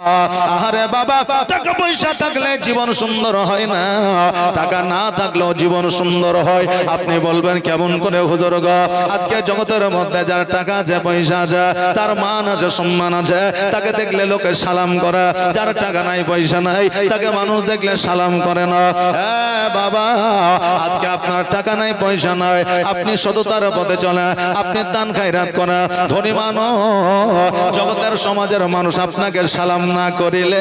Uh, আরে বাবা, টাকা পয়সা থাকলে জীবন সুন্দর হয় না। টাকা না থাকলেও জীবন সুন্দর হয়। আপনি বলবেন, কেমন করে হুজুর আজকে জগতের মধ্যে যার টাকা আছে, পয়সা আছে, তার মান আছে, সম্মান আছে, তাকে দেখলে লোকে সালাম করে। যার টাকা নাই, পয়সা নাই, তাকে মানুষ দেখলে সালাম করে না। বাবা, আজকে আপনার টাকা নাই, পয়সা নাই, আপনি সততার পথে চলে আপনি দান খায়রাত করা ধনী মানুষ, জগতের সমাজের মানুষ আপনাকে সালাম না করিলে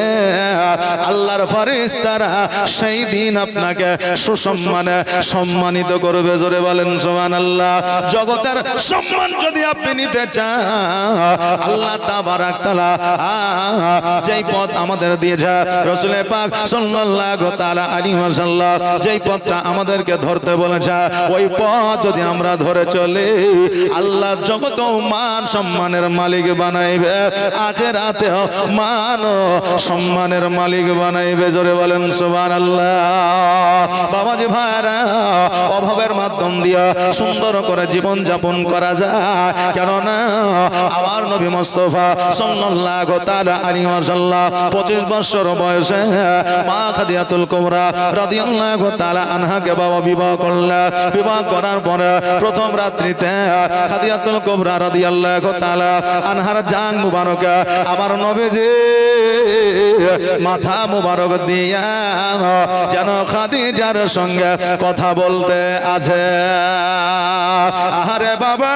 আল্লাহর ফারিস্তারা সেই দিন আপনাকে সুসম্মানে সম্মানিত করবে। জোরে বলেন সোমান আল্লাহ জগতের সম্মান যদি আপনি নিতে চান, আল্লাহ তাবারাক তাআলা যেই পথ আমাদের দিয়েছে, রসুলের পাক সাল্লাল্লাহু যেই পথটা আমাদেরকে ধরতে বলেছে, ওই পথ যদি আমরা ধরে চলি, আল্লাহ জগত মান সম্মানের মালিক বানাইবে, আখেরাতেও মান সম্মানের মালিক বানাইবে, জোরে বলেন সুবহানাল্লাহ। বাবাজি ভাইরা অভাবের মাধ্যম দিয়া সুন্দর করে জীবন যাপন করা যায়। কেননা, আমার নবী মুস্তাফা সাল্লাল্লাহু তাআলা আলাইহি ওয়াসাল্লাম 25 বছর বয়সে মা খাদিজাতুল কুবরা রাদিয়াল্লাহু তাআলা আনহাকে বাবা বিবাহ করলেন বিবাহ করার পরে প্রথম রাত্রিতে খাদিজাতুল কুবরা রাদিয়াল্লাহু তাআলা আনহার জাং মুবারক আমার নবীজি মাথা মুবারক দিয়া যেন খাদিজার সঙ্গে কথা বলতে আছে। আহারে বাবা,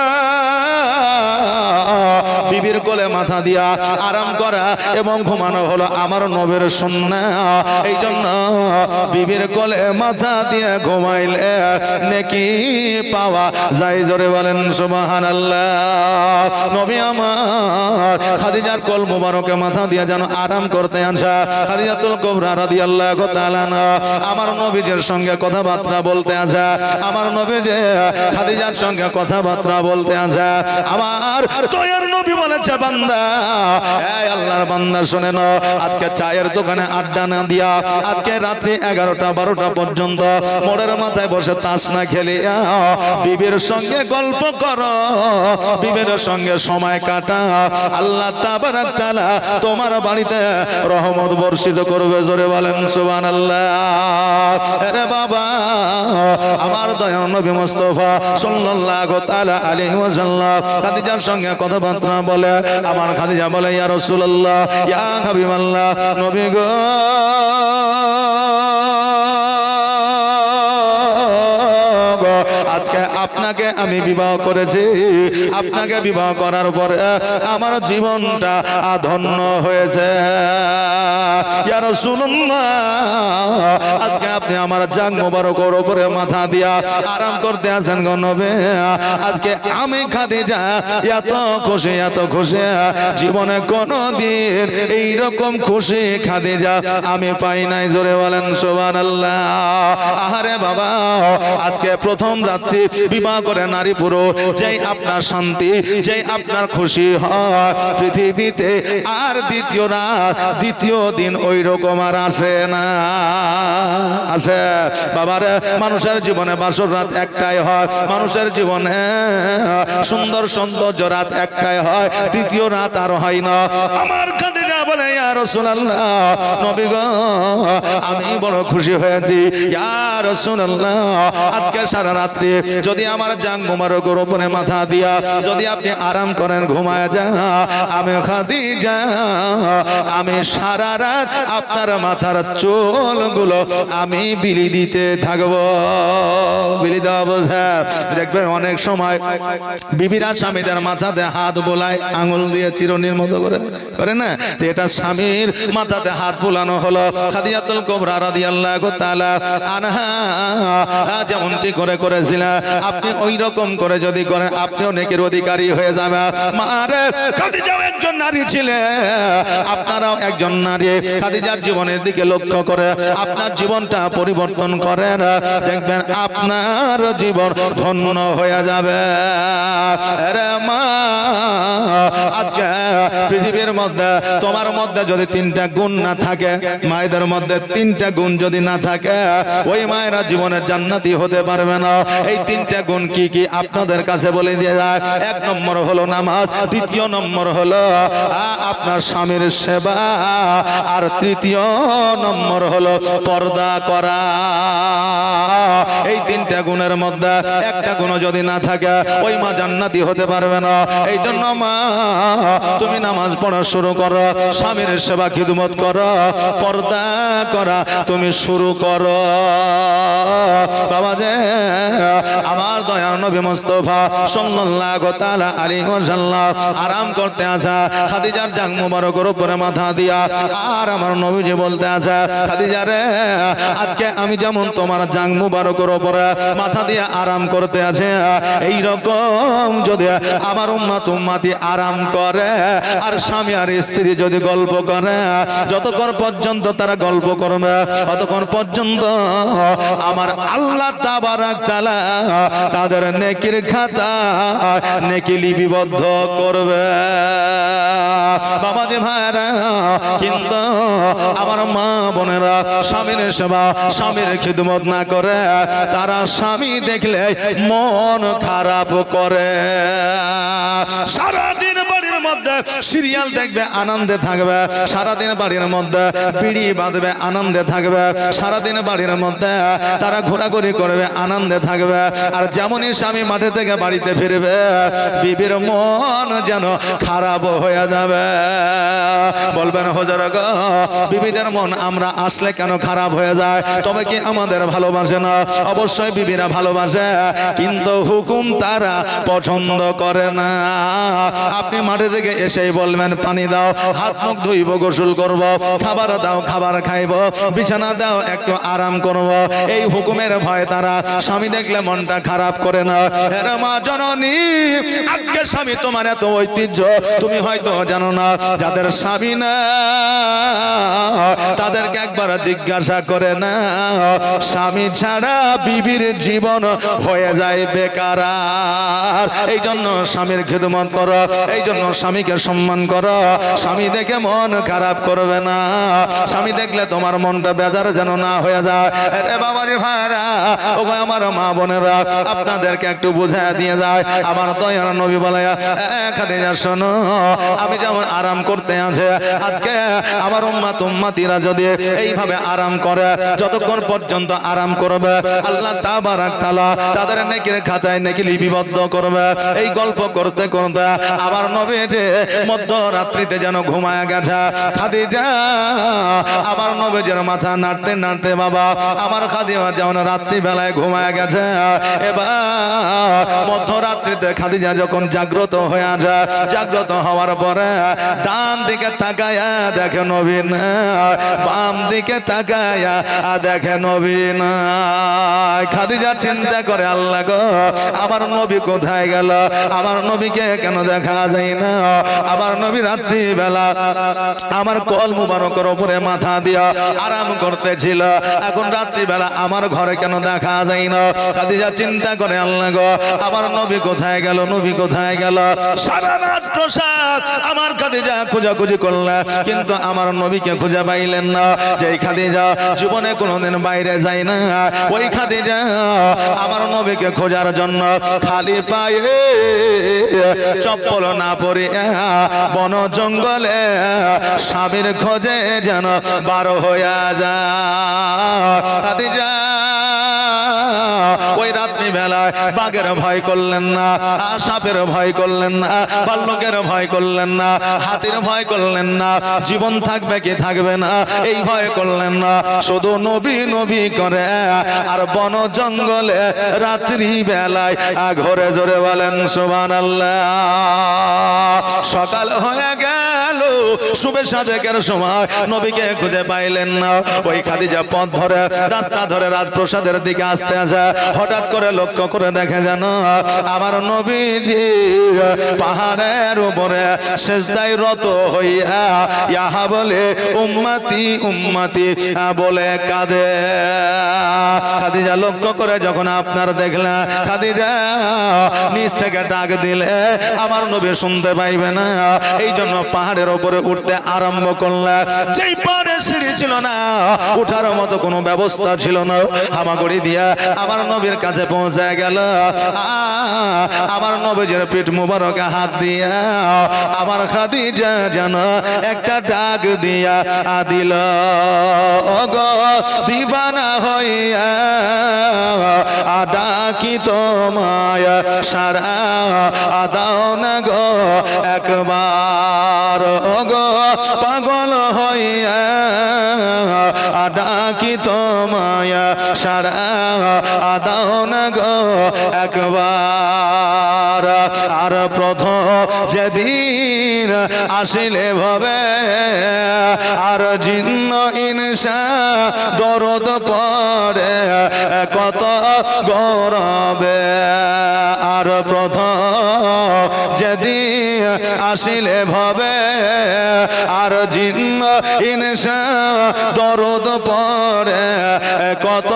বিবির কোলে মাথা দিয়া আরাম করা এবং ঘুমানো হলো আমার নবের সন্না এই জন্য বিবির কোলে মাথা দিয়ে ঘুমাইলে নেকি পাওয়া যাই জোরে বলেন সুবাহান আল্লাহ নবী আমার খাদিজার কোল মুবারকে মাথা দিয়ে যেন আরাম করতে খাদিজাতুল কুবরা আমার নবীজের সঙ্গে কথাবার্তা বলতে আছে আমার নবীজে খাদিজার সঙ্গে কথাবার্তা বলতে আছে আমার নবী বলেছে, বান্দা, এই আল্লাহর বান্দা শুনে আজকে চায়ের দোকানে আড্ডা না দিয়া, আজকে রাত্রি এগারোটা বারোটা পর্যন্ত মোড়ের মাথায় বসে তাস না খেলে বিবির সঙ্গে গল্প করো, বিবির সঙ্গে সময় কাটা আল্লাহ তাবারাক তোমার বাড়িতে রহমত বর্ষিত করবে, জোরে বলেন, সুবহানাল্লাহ। আরে বাবা, আমার দয়া নবী মুস্তফা সাল্লাল্লাহু তাআলা আলাইহি ওয়াসাল্লাম খাদিজার সঙ্গে কথাবার্তা বলে, আমার খাদিজা বলে, ইয়া রাসূলুল্লাহ, ইয়া হাবিবাল্লাহ, নবী গো। আপনাকে আমি বিবাহ করেছি। আপনাকে বিবাহ করার পরে আমার জীবনটা ধন্য হয়েছে। ইয়া রাসূলুল্লাহ, আজকে আপনি আমার জাং মোবারকের উপরে মাথা দিয়া আরাম করতে আছেন গণবে আজকে আমি খাদিজা, এত খুশি এত খুশি। জীবনে কোনদিন এইরকম খুশি খাদিজা আমি পাই নাই, জোরে বলেন সুবহানাল্লাহ। আহারে বাবা, আজকে প্রথম রাত্রি বিবাহ করে নারী পুরুষ, যেই আপনার শান্তি, যেই আপনার খুশি হয়, পৃথিবীতে আর দ্বিতীয় রাত দ্বিতীয় দিন ওই রকম আর আসে না। আসে। বাবার, মানুষের জীবনে বাসর রাত একটাই হয়, মানুষের জীবনে সুন্দর সৌন্দর্য রাত একটাই হয়, দ্বিতীয় রাত আর হয় না। আমার কাঁদে যা বলে আমি বড় খুশি হয়েছি। আজকে সারা রাত্রি যদি আমার জাং মোবারকের উপরে মাথা দিয়া, যদি আপনি আরাম করেন ঘুমায় যা, আমি খাদিজা, আমি সারা রাত আপনার মাথার চুলগুলো আমি বিলি দিতে থাকব। বিলি দেওয়া বোঝা, দেখবেন অনেক সময় বিবিরা স্বামীদের মাথাতে হাত বোলায়, আঙুল দিয়ে চিরনির মতো করে করে না? তো এটা স্বামীর মাথাতে হাত বোলানো হলো। খাদিয়াতুল কোবরা রাদিয়াল্লাহু তাআলা আনহা, যেমনটি করে করেছিলেন। আপনি ওই রকম করে যদি করেন, আপনিও নেকের অধিকারী হয়ে যাবে মারে একজন নারী ছিলেন আপনারাও একজন নারী। খাদিজার জীবনের দিকে লক্ষ্য করে আপনার জীবনটা পরিবর্তন করেন। দেখবেন আপনার জীবন ধন্য হয়ে যাবে। রে মা, আজকে পৃথিবীর মধ্যে, তোমার মধ্যে যদি তিনটা গুণ না থাকে, মায়েদের মধ্যে তিনটা গুণ যদি না থাকে, ওই মায়েরা জীবনের জান্নাতি হতে পারবে না। এই তিনটা গুণ কি কি আপনাদের কাছে বলে দিয়ে যায়? এক নম্বর হলো নামাজ, দ্বিতীয় নম্বর হলো আপনার স্বামীর সেবা, আর তৃতীয় নম্বর হলো পর্দা করা। এই তিনটা গুণের মধ্যে একটা গুণ যদি না থাকে, ওই মা জান্নাতি হতে পারবে না। এই জন্য মা, তুমি নামাজ পড়া শুরু করো, স্বামীর সেবা খিদমত করো, পর্দা করা তুমি শুরু করো। বাবা যে, আমার দয়ার নবী মুস্তফা সাল্লাল্লাহু তাআলা আলাইহি ওয়াসাল্লাম আরাম করতে আসা, খাদিজার জাং মুবারকের উপরে মাথা দিয়া, আর আমার নবীজি বলতে আসা, খাদিজা রে, আজকে আমি যেমন তোমার জাং মুবারকের উপরে মাথা দিয়ে আরাম করতে আছে এই রকম যদি আমার উম্মাত উম্মাতি আরাম করে, আর স্বামী আর স্ত্রী যদি গল্প করে, যতক্ষণ পর্যন্ত তারা গল্প করবে, ততক্ষণ পর্যন্ত আমার আল্লাহ তাবারাক তাআলা তাদের নেকির খাতা নেকি লিপিবদ্ধ করবে। বাবা যে ভাইরা, কিন্তু আমার মা বোনেরা স্বামীর সেবা, স্বামীর খিদমত না করে, তারা স্বামী দেখলে মন খারাপ করে। সারাদিন মধ্যে সিরিয়াল দেখবে, আনন্দে থাকবে। সারাদিন বাড়ির মধ্যে বিড়ি বাঁধবে, আনন্দে থাকবে। সারাদিন বাড়ির মধ্যে তারা ঘোরাঘুরি করবে, আনন্দে থাকবে। আর যেমনই স্বামী মাঠে থেকে বাড়িতে ফিরবে, বিবির মন যেন খারাপ হয়ে যাবে। বলবেন, হজর বিবিদের মন আমরা আসলে কেন খারাপ হয়ে যায়? তবে কি আমাদের ভালোবাসে না? অবশ্যই বিবিরা ভালোবাসে, কিন্তু হুকুম তারা পছন্দ করে না। আপনি মাঠে এসেই বলবেন, পানি দাও, হাত মুখ ধুইব, গোসল করব, খাবার দাও, খাবার খাইব, বিছানা দাও, একটু আরাম করব। এই হুকুমের ভয় তারা স্বামী দেখলে মনটা খারাপ করে না। এরা মা জননী, আজকে স্বামী তোমার এত ঐতিহ্য, তুমি হয়তো জানো না, যাদের স্বামী না, তাদেরকে একবার জিজ্ঞাসা করে না, স্বামী ছাড়া বিবির জীবন হয়ে যায় বেকার। এই জন্য স্বামীর খেদমত করো এই জন্য স্বামীকে সম্মান করো। স্বামী দেখে মন খারাপ করবে না। স্বামী দেখলে তোমার মনটা বেজার যেন না হয়ে যায়। বাবাজি ভাইরা ও আমার মা বোনেরা, আপনাদেরকে একটু বুঝায় দিয়ে যায়। আমার দয়ার নবী বলে খাদিজা, শোনো, আমি যেমন আরাম করতে আছে, আজকে আমার উম্মা তুম্মাতিরা যদি এইভাবে আরাম করে, যতক্ষণ পর্যন্ত আরাম করবে, আল্লাহ তাবারাক তাআলা তাদের নেকির খাতায় নেকি লিপিবদ্ধ করবে। এই গল্প করতে করতে আমার নবী যে মধ্যরাত্রিতে যেন ঘুমায় গেছে। খাদিজা, আমার নবীজের মাথা নাড়তে নাড়তে বাবা, আমার খাদিজা যেমন রাত্রি বেলায় ঘুমায় গেছে। এবার মধ্যরাত্রিতে খাদিজা যখন জাগ্রত হয়ে যায়, জাগ্রত হওয়ার পরে ডান দিকে তাকায়া দেখে নবীন, বাম দিকে তাকায়া দেখে নবীন। খাদিজা চিন্তা করে, আল্লাহ গো, আমার নবী কোথায় গেল? আমার নবীকে কেন দেখা যায় না? আমার নবী রাত্রি বেলা আমার কল মুবারকের উপরে মাথা দিয়া আরাম করতেছিল। এখন রাত্রি বেলা আমার ঘরে কেন দেখা যায় না? খাদিজা চিন্তা করে, আল্লাহ গো, আমার নবী কোথায় গেল, নবী কোথায় গেল? সারা রাত প্রসাদ, আমার খাদিজা খোঁজাখুঁজি করলেন কিন্তু আমার নবীকে খুঁজে পাইলেন না। যেই খাদিজা জীবনে কোনোদিন বাইরে যায় না, ওই খাদিজা আমার নবীকে খোঁজার জন্য খালি পায়ে চপ্পল না পরে বন জঙ্গলে স্বামীর খোঁজে যেন বারো হইয়া যায়। খাদিজা ওই রাত্রি বেলায় বাঘের ভয় করলেন না সাপের ভয় করলেন না, বাল্যকের ভয় করলেন না, হাতির ভয় করলেন না, জীবন থাকবে কি থাকবে না, এই ভয় করলেন না। শুধু নবী নবী করে, আর বন জঙ্গলে রাত্রি বেলায় ঘরে জোরে বলেন সুবান সকাল হয়ে গেল, শুভে সাজেকের সময় নবীকে খুঁজে পাইলেন না। ওই খাদিজা পথ ধরে, রাস্তা ধরে রাজপ্রসাদের দিকে আসতে গেছে হঠাৎ করে লক্ষ্য করে দেখে যেন আমার নবীজি পাহাড়ের উপরে শেষদাই রত হইয়া ইহা বলে, উম্মাতি উম্মাতি, বলে কাঁদে। খাদিজা লক্ষ্য করে যখন আপনার দেখলেন, খাদিজা নিচ থেকে ডাক দিলে, আমার নবী শুনতে পাইবে না। এই জন্য পাহাড়ের উপরে উঠতে আরম্ভ করলে, যেই পাহাড়ে সিঁড়ি ছিল না, উঠার মতো কোনো ব্যবস্থা ছিল না। হামাগুড়ি দিয়া আমার নবীর কাছে পৌঁছে গেল। আমার নবীজের পিঠ মুবারকে হাত দিয়া, আমার খাদিজা যেন একটা ডাক দিয়া দিল। ওগো, দিবানা হইয়া ডাকি তোমায়, সারা আদাও না গো একবার। ওগো, পাগল হইয়া ডাকি তোমায়, সারা আদাও না গো একবার। আর প্রথম যেদিন আসিলে ভবে, আর জিন্ন ইনসা দরদ পরে কত গৌরবে। আর প্রথম যেদিন আসিলে ভবে আর জিন্ন ইনসা দরদ পরে কত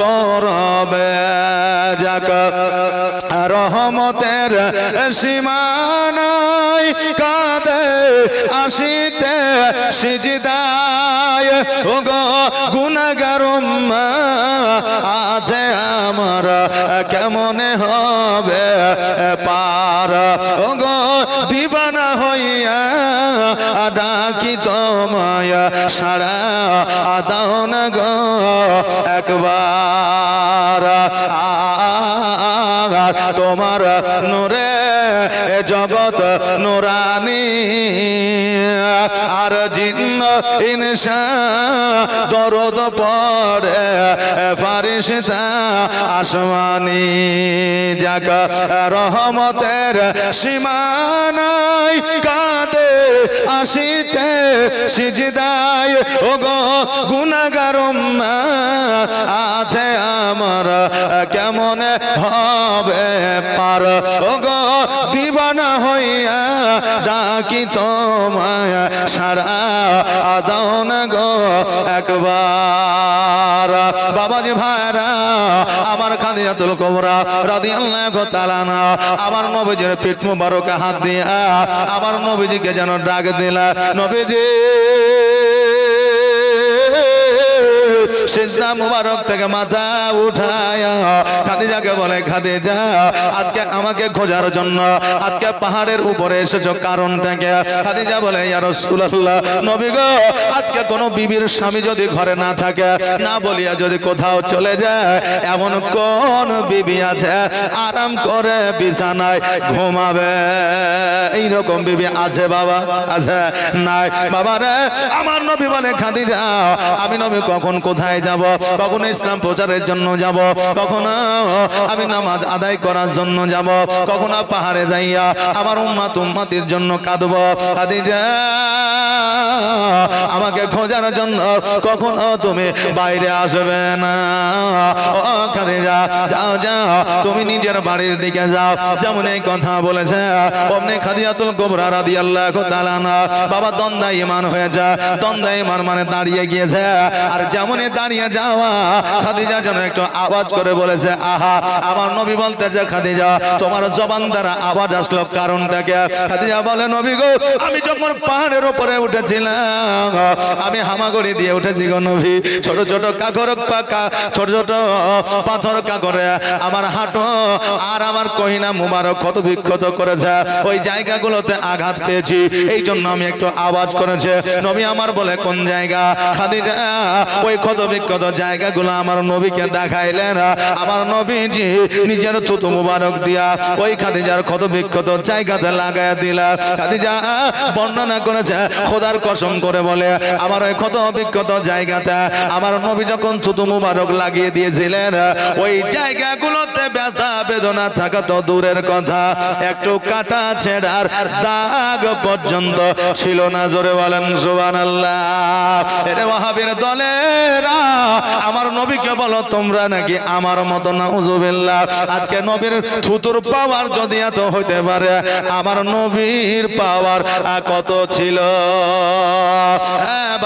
গরবে। যাক রহমতের সীমানায় কাঁদে আসিতে সিজদায় ও গো গুণগারম আছে আমার কেমনে হবে পার? ও গো দিবানা হইয়া ডাকি তোমায় সারা আদাও না গো একবার। তোমার নূরে জগৎ নোরানি আর জিন্ন ইনসা দরদ পরে ফারিসতা আসমানি। যাক রহমতের সীমানায় কাঁদে আসিতে সিজদায় ও গো গুণাগারম আছে আমার, কেমন হবে পার? ও গো দিবানা হইয়া ডাকি তোমায়, সারা আদাও না গো একবার। বাবাজি ভাইরা, আমার খাদিজাতুল কোবরা রাদিয়াল্লাহু তাআলা আমার নবীজির পিঠ মুবারকে হাত দিয়া, আমার নবীজিকে যেন ডাক দিলা। নবীজি সিজদা মুবারক থেকে মাথা উঠায়া। খাদিজাকে বলে, খাদিজা, আজকে আমাকে খোঁজার জন্য, আজকে পাহাড়ের উপরে এসেছ, কারণটাকে? খাদিজা বলে, ইয়া রাসূলুল্লাহ, নবী গো, আজকে কোনো বিবির স্বামী যদি ঘরে না থাকে, না বলিয়া যদি কোথাও চলে যায়, এমন কোন বিবি আছে? আরাম করে বিছানায় ঘুমাবে। এইরকম বিবি আছে বাবা, আছে? নাই। বাবা রে আমার নবী বলে, খাদিজা, আমি নবী কখন কোথায় যাব? কখনো ইসলাম প্রচারের জন্য যাব? কখনো আমি নামাজ আদায় করার জন্য যাব? কখনো পাহাড়ে যাইয়া আমার উম্মাত উম্মাতির জন্য কাঁদব? খাদিজা, আমাকে খোঁজার জন্য কখনো তুমি বাইরে আসবে না? যাও যাও, তুমি নিজের বাড়ির দিকে যাও। যেমন এই কথা বলেছে অমনি খাদিয়াতুল কোবরা রাদিয়াল্লাহু তাআলা বাবা দ্বন্দ্বা ইমান হয়ে যা দ্বন্দ্বা ইমান মানে দাঁড়িয়ে গিয়েছে। আর যেমনই দাঁড়িয়ে যাওয়া, খাদিজা যেন একটু আওয়াজ করে বলেছে, আহা, আমার নবী বলতেছে, খাদিজা, তোমার জবান দ্বারা আওয়াজ আসলো কারণটাকে খাদিজা বলে, নবী গো, আমি যখন পাহাড়ের উপরে উঠেছিলাম, আমি হামাগুড়ি দিয়ে উঠেছি গো নবী। ছোট ছোট কাকর ছোট ছোট পাথর কাকরে আমার হাঁটো আর আমার কহিনা মুবারক ক্ষত বিক্ষত করেছে। ওই জায়গাগুলোতে আঘাত পেয়েছি এই জন্য আমি একটু আওয়াজ করেছে। নবী আমার বলে, কোন জায়গা? খাদিজা ওই ক্ষত বিক্ষত জায়গাগুলো আমার নবীকে দেখাইলেন আমার নবীজি নিজের থুতু মুবারক দিয়া ওই খাদিজার ক্ষত বিক্ষত জায়গাতে লাগায় দিলা। খাদিজা, বর্ণনা করেছে, খোদার কসম করে বলে, আমার ওই ক্ষত বিক্ষত জায়গাতে আমার নবী যখন থুতু মুবারক লাগিয়ে দিয়েছিলেন ওই জায়গাগুলোতে মধ্যে ব্যথা, বেদনা থাকা তো দূরের কথা। একটু কাটা ছেড়ার দাগ পর্যন্ত ছিল না, জোরে বলেন সুবান আল্লাহ দলেরা, আমার নবীকে বলো, তোমরা নাকি আমার মতো আজকে নবীর থুতুর পাওয়ার যদি এত হইতে পারে, আমার নবীর পাওয়ার কত ছিল?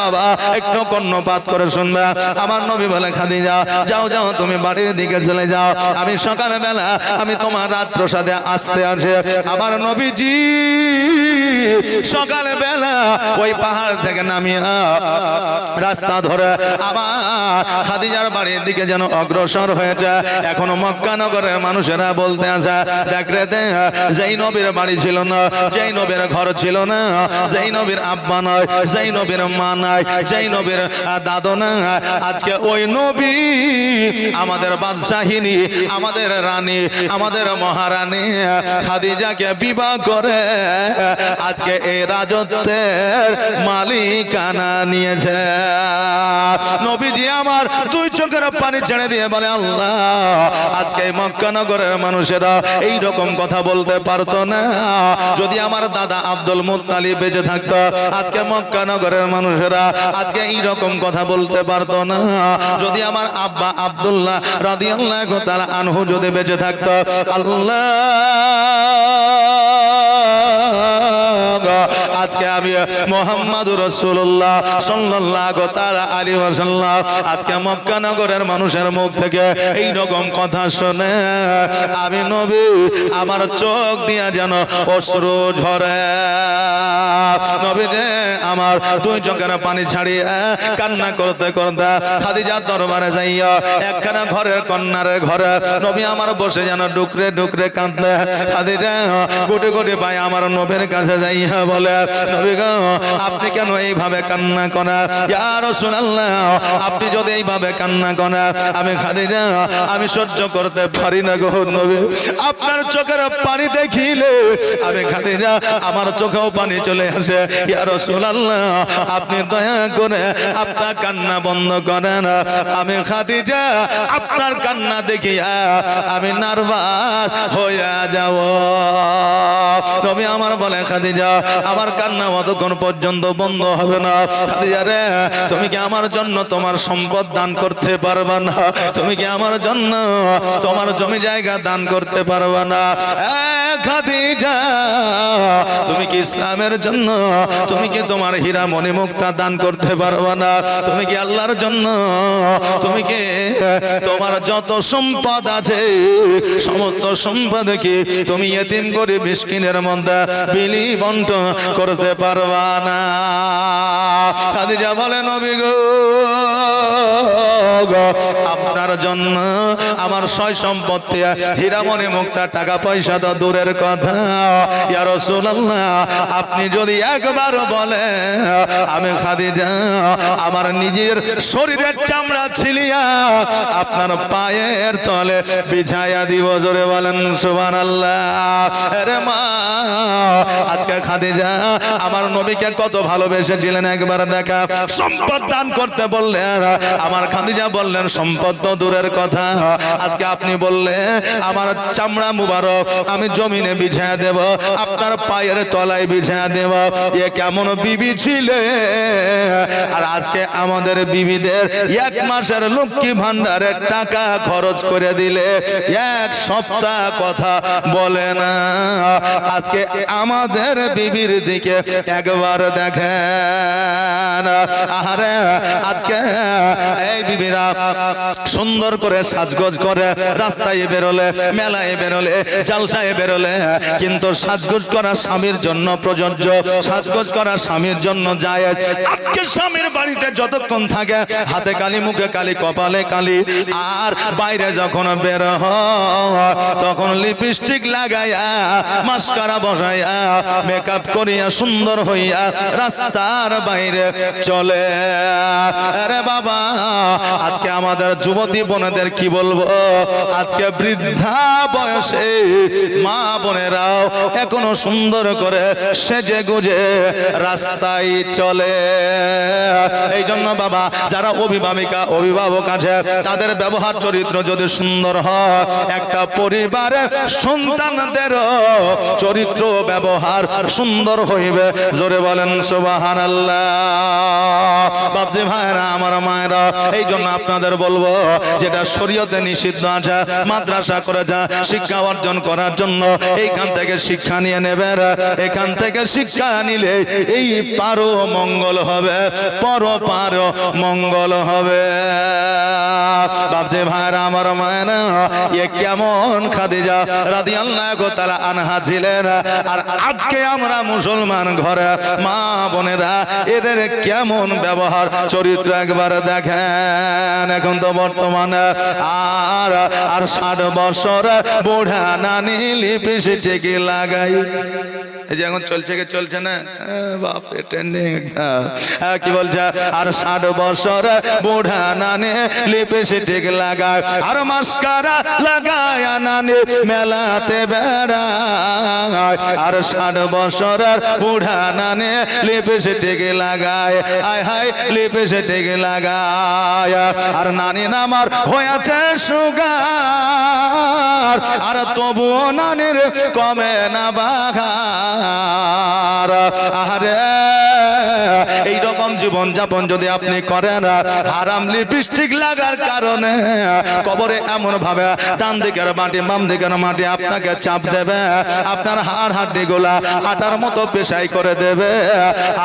বাবা, একটু কর্ণপাত করে শুনবে। আমার নবী বলে, খাদিজা, যাও যাও, তুমি বাড়ির দিকে চলে যাও। আমি সকালে বেলা আমি তোমার রাত প্রসাদে আসতে আছে আমার নবীজি সকালে বেলা ওই পাহাড় থেকে নামিয়ে রাস্তা ধরে আবার খাদিজার বাড়ির দিকে যেন অগ্রসর হয়েছে। এখনও মক্কা নগরের মানুষেরা বলতে আছে, দেখ রে দে, যেই নবীর বাড়ি ছিল না, যেই নবীর ঘর ছিল না, যেই নবীর আব্বা নয় যেই নবীর মা নাই, যেই নবীর দাদু না আজকে ওই নবী আমাদের বাদশাহিনী, আমাদের রানী, আমাদের মহারানী খাদিজাকে বিবাহ করে আজকে এই রাজত্বের মালিকানা নিয়েছে। নবীজি আমার দুই চোখের পানি ছেড়ে দিয়ে বলে, আল্লাহ, আজকে মক্কানগরের মানুষেরা এই রকম কথা বলতে পারতো না। যদি আমার দাদা আব্দুল মুত্তালি বেঁচে থাকতো, আজকে মক্কানগরের মানুষেরা আজকে এই রকম কথা বলতে পারতো না। যদি আমার আব্বা আব্দুল্লাহ রাদিয়াল্লাহু তাআলা আনহু যদি বেঁচে থাকতো। আল্লাহ, আজকে আমি মোহাম্মদ রসুল্লাহ সাল্লাল্লাহু তাআলা আলাইহি ওয়াসাল্লাম, আজকে মক্কা নগরের মানুষের মুখ থেকে এই রকম কথা আমি নবী, আমার চোখ দিয়া যেন অশ্রু ঝরে। নবী আমার দুই চোখের পানি ছাড়িয়ে কান্না করতে করতে খাদিজার দরবারে যাইয়া একখানা ঘরের কন্যার ঘরে নবী আমার বসে যেন ডুকরে ডুকরে খাদিজা গুটি গুটি পায় আমার নবীর কাছে যাইয়া বলে, নবী আপনি কেন এইভাবে কান্না করা ইয়া রাসূলুল্লাহ, আপনি যদি এইভাবে কান্না করা আমি খাদি খাদিজা আমি সহ্য করতে পারি না গো নবী। আপনার চোখের পানি দেখিলে আমি খাদি খাদিজা আমার চোখেও পানি চলে আসে। ইয়া রাসূলুল্লাহ, আপনি দয়া করে আপনার কান্না বন্ধ করেন। আমি খাদিজা আপনার কান্না দেখিয়া আমি নার্ভাস হইয়া যাব। তবে আমার বলে, খাদিজা, আমার কান্না অতক্ষণ পর্যন্ত বন্ধ হবে না। খাদিজা রে, তুমি কি আমার জন্য তোমার সম্পদ দান করতে পারবা না? তুমি কি আমার জন্য তোমার জমি জায়গা দান করতে পারবা না? খাদিজা, তুমি কি ইসলামের জন্য, তুমি কি তোমার হীরা মণি মুক্তা দান করতে পারবা না? তুমি কি আল্লাহর জন্য, তুমি কি তোমার যত সম্পদ আছে সমস্ত সম্পদ কি তুমি এতিম করে মিসকিনের মধ্যে বিলি বন্টন করতে পারবা না। খাদিজা বলে, নবী গো আপনার জন্য আমার সয় সম্পত্তি, হীরামণি মুক্তা টাকা পয়সা তো দূরের কথা। আপনি যদি একবার বলে, আমি খাদিজা, আমার নিজের শরীরের চামড়া ছিলিয়া আপনার পায়ের তলে বিছায়া দিব জোরে বলেন, সুবহানাল্লাহ। আরে মা, আজকে আমার নবীকে কত ভালোবেসেছিলেন একবার দেখা। সম্পদ দান করতে বললেন, আমার খাদিজা বললেন, সম্পদ তো দূরের কথা। আজকে আপনি বললে আমার চামড়া মুবারক, আমি জমিনে বিছায়া দেব, আপনার পায়ের তলায় বিছায়া দেব। এ কেমন বিবি ছিলে? আর আজকে আমাদের বিবিদের এক মাসের লক্ষ্মী ভান্ডারের টাকা খরচ করে দিলে। এক সপ্তাহ কথা বলে না। আজকে আমাদের বিবির দিকে একবার দেখেন। আহারে, আজকে এই বিবিরা সুন্দর করে সাজগোজ করে রাস্তায় বেরোলে, মেলায় বেরোলে, জালসায় বেরোলে, কিন্তু সাজগোজ করা স্বামীর জন্য প্রযোজ্য। সাজগোজ করা স্বামীর জন্য যায়। আজকে স্বামীর বাড়িতে যতক্ষণ থাকে, হাতে কালি, মুখে কালি, কপালে কালি। আর বাইরে যখন বের হয় তখন লিপস্টিক লাগাইয়া, মাস্কারা বসাইয়া মেকআপ করিয়া, সুন্দর হইয়া রাস্তার বাইরে চলে। আরে বাবা, আজকে আমাদের যুবতী বোনেদের কি বলব? আজকে বৃদ্ধা বয়সে মা বোনেরাও এখনও সুন্দর করে সেজে গুজে রাস্তায় চলে। এই জন্য বাবা, যারা অভিভাবিকা, অভিভাবক আছে, তাদের ব্যবহার চরিত্র যদি সুন্দর হয় একটা পরিবারে সন্তানদের চরিত্র ব্যবহার সুন্দর হইবে। জোরে বলেন সুবাহান বাপজি ভাইরা, আমার মায়েরা এই জন্য আপনাদের বলব, যেটা শরীয়তে নিষিদ্ধ আছে, মাদ্রাসা করে যা, শিক্ষা অর্জন করার জন্য এইখান থেকে শিক্ষা নিয়ে নেবেন এখান থেকে শিক্ষা নিলে এই পারো মঙ্গল হবে, পর পারো মঙ্গল হবে। বাপজি ভাইরা, আমার মায়েরা এ কেমন খাদিজা রাদিয়াল্লাহু তাআলা আনহা ছিলেন। আর আজকে আমরা মুসলমান ঘরে মা বোনেরা, এদের কেমন ব্যবহার, চরিত্র একবার দেখেন। এখন তো বর্তমানে আর আর ষাট বছর বুড়া নানি লিপস্টিক লাগাই। এই যে এখন চলছে কি, চলছে না? বাপরে ট্রেন্ডিং কি বলছে? আর ষাট বছর বুড়া নানি লিপস্টিক লাগায় আর মাস্কারা লাগায় নানি মেলাতে বেড়ায় আর ষাট বছর বুড়া নানি লিপস্টিক লাগায়, আয় হায়, লিপস্টিক লাগায়। আর নানি নামার হয়েছে সুগার। আর তবুও নানির কমে না বাঘার। আরে এই রকম জীবন যাপন যদি আপনি করেন, হারাম লিপস্টিক লাগার কারণে কবরে এমন ভাবে ডান দিকের মাটি, বাম দিকের মাটি আপনাকে চাপ দেবে। আপনার হাড় হাড্ডি গুলা আটার মতো পেশাই করে দেবে।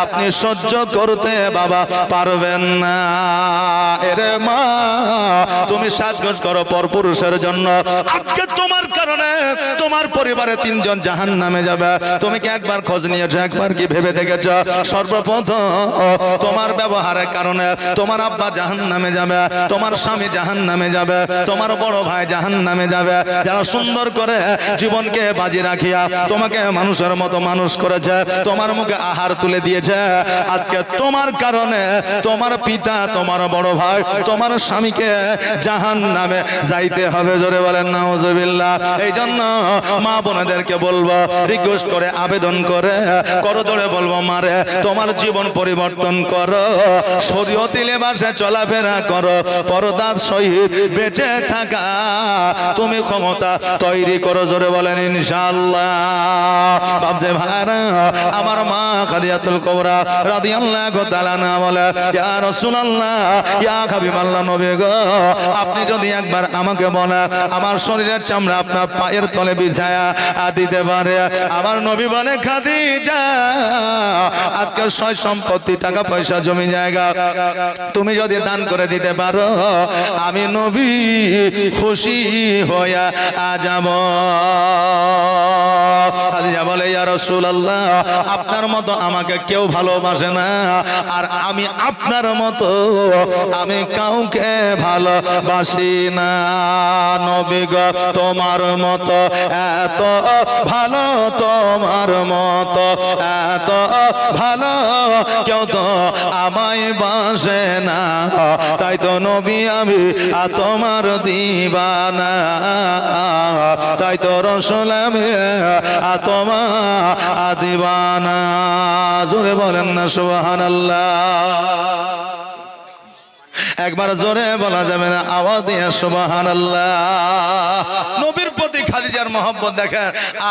আপনি সহ্য করতে বাবা পারবেন না। এরে মা, তুমি সাজগোজ করো পর পুরুষের জন্য। আজকে তোমার কারণে তোমার পরিবারে তিনজন জাহান নামে যাবে। তুমি কি একবার খোঁজ নিয়েছো, একবার কি ভেবে দেখেছ? সর্বপ্রথম তোমার ব্যবহারের কারণে তোমার আব্বা জাহান নামে যাবে, তোমার স্বামী জাহান নামে যাবে, তোমার বড় ভাই জাহান নামে যাবে। যারা সুন্দর করে জীবনকে বাজি রাখিয়া তোমাকে মানুষের মতো মানুষ করেছে, তোমার মুখে আহার তুলে দিয়েছে। আজকে তোমার কারণে তোমার পিতা, তোমার বড় ভাই, তোমার স্বামীকে জাহান নামে যাইতে হবে, জোরে বলেন, নাউজুবিল্লাহ। এই জন্য মা বোনেদেরকে বলব রিকোয়েস্ট করে আবেদন করে করো জোরে বলব, মারে, তোমার জীবন পরিবর্তন করো, শরীয়তি লেবাসে চলাফেরা করো, পরদার সহিত বেঁচে থাকা। তুমি ক্ষমতা তৈরি করো, জোরে বলেন ভাইরা আমার মা খাদিয়াতুল কোবরা আপনি যদি একবার আমাকে আমার শরীরের চামড়া আপনার পায়ের তলে বিছায়া দিতে পারে। আমার নবী বলে, খাদিজা, আজকে সয় সম্পত্তি, টাকা পয়সা, জমি জায়গা, তুমি যদি দান করে দিতে পারো, আমি নবী খুশি হইয়া যাব খাদিজা বলে, ইয়া রাসূলুল্লাহ, আপনার মতো আমাকে কেউ ভালোবাসে না। আর আমি আপনার মতো, আমি কাউকে ভালোবাসি না। নবী গো, তোমার মতো, এত ভালো তোমার মতো, এত ভালো কেউ তো আমায় বাসে না। তাই তো নবী, আমি তোমার দিবানা। তাই তো রসলাম আমি আদিবানা জোরে বলেন না সুবহান একবার জোরে বলা যাবে না, আওয়াজ দিয়ে সুবাহান নবীর প্রতি খাদিজার মহব্বত দেখেন,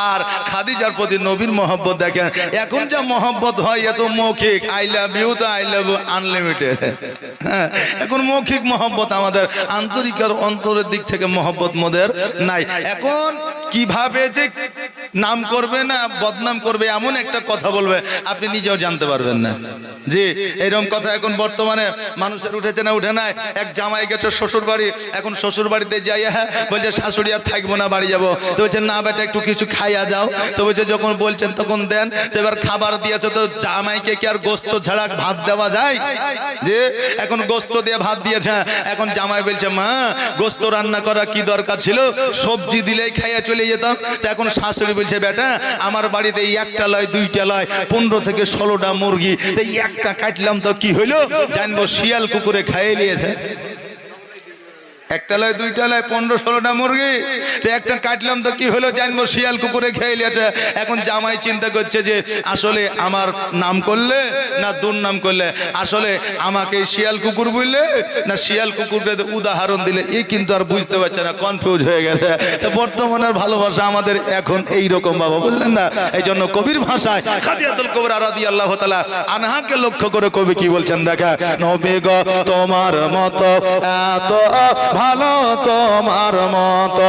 আর খাদিজার প্রতি নবীর মহব্বত দেখেন, এখন যা মহব্বত হয় এত মৌখিক। আই লাভ ইউ তো আই লাভ আনলিমিটেড এখন মৌখিক মহব্বত আমাদের, আন্তরিক আর অন্তরের দিক থেকে মহব্বত মোদের নাই। এখন কীভাবে যে নাম করবে না, বদনাম করবে, এমন একটা কথা বলবে, আপনি নিজেও জানতে পারবেন না। জি, এরকম কথা এখন বর্তমানে মানুষের উঠেছে না, উঠে নাই। এক জামাই গেছে শ্বশুর বাড়ি এখন শ্বশুর বাড়িতে যাই হ্যাঁ বলছে, শাশুড়ি আর থাকব না, বাড়ি যাব। তো বলছে, না বেটা, একটু কিছু খাইয়া যাও। তো বলছে, যখন বলছেন তখন দেন। তো এবার খাবার দিয়েছে, তো জামাইকে কি আর গোস্ত ছাড়া ভাত দেওয়া যায়? যে এখন গোস্ত দিয়ে ভাত দিয়েছে। এখন জামাই বলছে, মা, গোস্ত রান্না করা কি দরকার ছিল? সবজি দিলেই খাইয়া চলে যেতাম। তো এখন শাশুড়ি বলছে, বেটা, আমার বাড়িতে একটা লয়, দুইটা লয়, পনেরো থেকে ষোলোটা মুরগি। তো একটা কাটলাম তো কি হইল? জানব শিয়াল কুকুরে খাইয়ে নিয়েছে একটা লয়, দুইটা পনেরো ষোলোটা মুরগি। একটা কাটলাম তো কি হলো? জানব শিয়াল কুকুরে খেয়ে এখন জামাই চিন্তা করছে যে, আসলে আমার নাম করলে না দুর নাম করলে? আসলে আমাকে শিয়াল কুকুর বুঝলে না শিয়াল কুকুরকে উদাহরণ দিলে? এই কিন্তু আর বুঝতে পারছে না কনফিউজ হয়ে গেছে। তো বর্তমানের ভালোবাসা আমাদের এখন এই রকম বাবা, বুঝলেন না? এই জন্য কবির ভাষায় খাদিয়াতুল কবির রাদি আল্লাহ তালা আনহাকে লক্ষ্য করে কবি কি বলছেন? দেখা, নবী তোমার মতো এত ভালো তোমার মতো,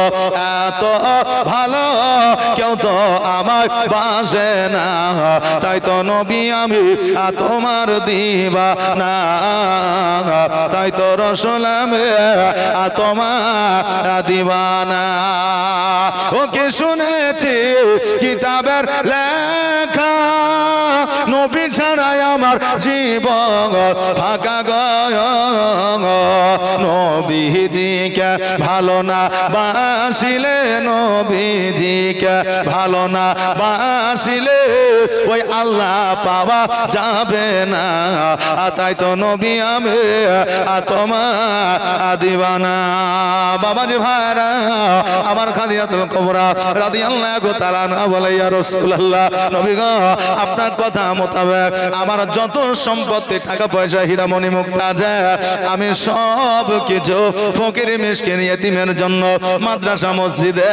এত ভালো কেউ তো আমার বাসে না। তাই তো নবী আমি তোমার দিবা না তাই তো রসুল আমি আ তোমার দিবানা। ওকে শুনেছি কিতাবের লেখা। নবী আমার জীবন ফাঁকা গয় নবীজিকে ভালো না বাসিলে, নবীজিকে ভালো না বাসিলে, ওই আল্লাহ পাওয়া যাবে না। তাই তো নবী আমি, আর তোমার দিবানা। বাবাজি ভাইরা, আমার খাদিয়াতুল কবরা রাদিয়াল্লাহু তাআলা না বলে, ইয়া রাসূলুল্লাহ, নবী গো, আপনার কথা মোতাবেক আমার যত সম্পত্তি, টাকা পয়সা, হীরামণি মুক্তা আছে, আমি সব কিছু ফকির মিসকিন ইয়েতিমের জন্য মাদ্রাসা, মসজিদে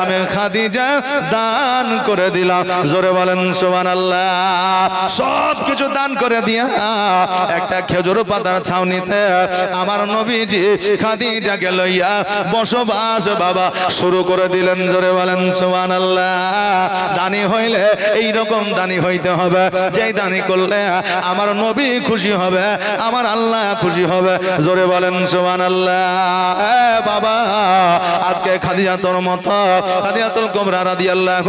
আমি খাদিজা দান করে দিলাম। জোরে বলেন, সুবহানাল্লাহ। সব কিছু দান করে দিয়া একটা খেজুর পাতার ছাউনিতে আমার নবীজি খাদি খাদিজাকে লইয়া বসবাস বাবা শুরু করে দিলেন। জোরে বলেন, সুবহানাল্লাহ। দানি হইলে এই রকম দানি হইতে হবে। যেই দানি করলে আমার নবী খুশি হবে, আমার আল্লাহ খুশি হবে। জোরে বলেন সুবান আল্লাহ বাবা, আজকে খাদিজাতুর মতো, খাদিজাতুল কোমরা রাদি আল্লাহ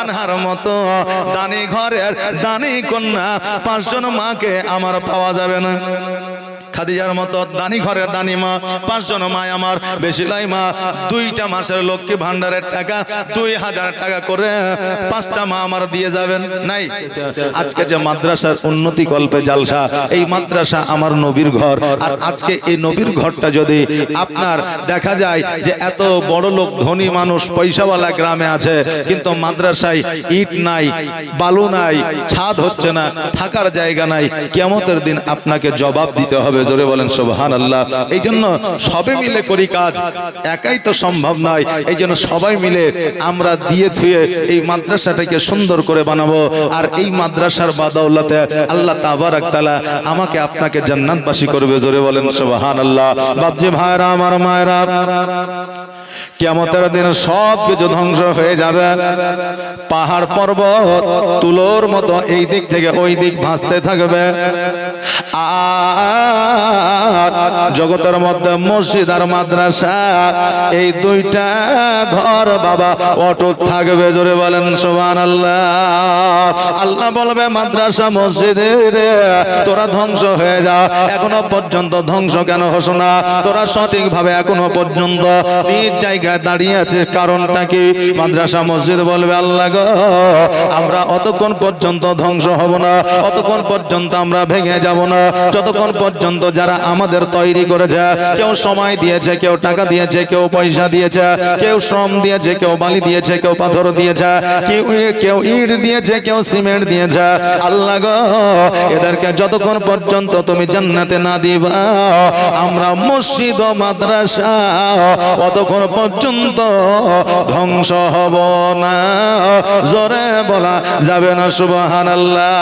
আনহার মতো দানি ঘরের দানি কন্যা পাঁচজন মাকে আমার পাওয়া যাবে না। খাদিজার মতো দানি ঘরের দানি মা, পাঁচজন মা আমার। বেশি লাই মা, দুইটা মাসের লক্ষ্মী ভান্ডারের টাকা, দুই হাজার টাকা করে পাঁচটা মা আমার দিয়ে যাবেন। নাই। আজকে যে মাদ্রাসার উন্নতি কল্পে জালসা, এই মাদ্রাসা আমার নবীর ঘর। আর আজকে এই নবীর ঘরটা যদি আপনার দেখা যায় যে এত বড় লোক, ধনী মানুষ, পয়সাওয়ালা গ্রামে আছে, কিন্তু মাদ্রাসায় ইট নাই, বালু নাই, ছাদ হচ্ছে না, থাকার জায়গা নাই কেমতের দিন আপনাকে জবাব দিতে হবে জোরে বলেন সোহান আল্লাহ এই জন্য সবে মিলে করি কাজ। একাই তো সম্ভব নয়। এই জন্য সবাই মিলে আমরা দিয়ে থুয়ে এই মাদ্রাসাটাকে সুন্দর করে বানাবো। আর এই মাদ্রাসার বাদাউল্লাতে আল্লাহ তাবারাক তাআলা আমাকে আপনাকে জান্নাতবাসী করবে। জোরে বলেন, সুবহানাল্লাহ। বাপজি ভাইরা, আমার মায়েরা, কিয়ামতের দিন সব কিছু ধ্বংস হয়ে যাবে। পাহাড় পর্বত, তুলোর মতো এই দিক থেকে ওই দিক ভাসতে থাকবে। জগতের মধ্যে মসজিদ আর মাদ্রাসা, এই দুইটা ঘর বাবা অটুট থাকবে জোরে বলেন সুবহান আল্লাহ আল্লাহ বলবে, মাদ্রাসা, মসজিদে রে, তোরা ধ্বংস হয়ে যা। এখনও পর্যন্ত ধ্বংস কেন হস না? তোরা সঠিক ভাবে এখনও পর্যন্ত নিজ জায়গায় দাঁড়িয়ে আছে কারণটা কি? মাদ্রাসা, মসজিদ বলবে, আল্লাহ গো, আমরা অতক্ষণ পর্যন্ত ধ্বংস হব না। অতক্ষণ পর্যন্ত আমরা ভেঙে যাব না। যতক্ষণ পর্যন্ত যারা আমাদের তৈরি করেছে, কেউ সময় দিয়েছে, কেউ টাকা দিয়েছে, কেউ পয়সা দিয়েছে, কেউ শ্রম দিয়েছে, কেউ বালি দিয়েছে, কেউ পাথর দিয়েছে, কেউ কেউ ইট দিয়েছে, কেউ সিমেন্ট দিয়েছে। আল্লাহ গো, এদেরকে যতক্ষণ পর্যন্ত তুমি জান্নাতে না দিবা, আমরা মসজিদ ও মাদ্রাসা, অতক্ষণ পর্যন্ত ধ্বংস হব না। জোরে বলা যাবে না, সুবহানাল্লাহ।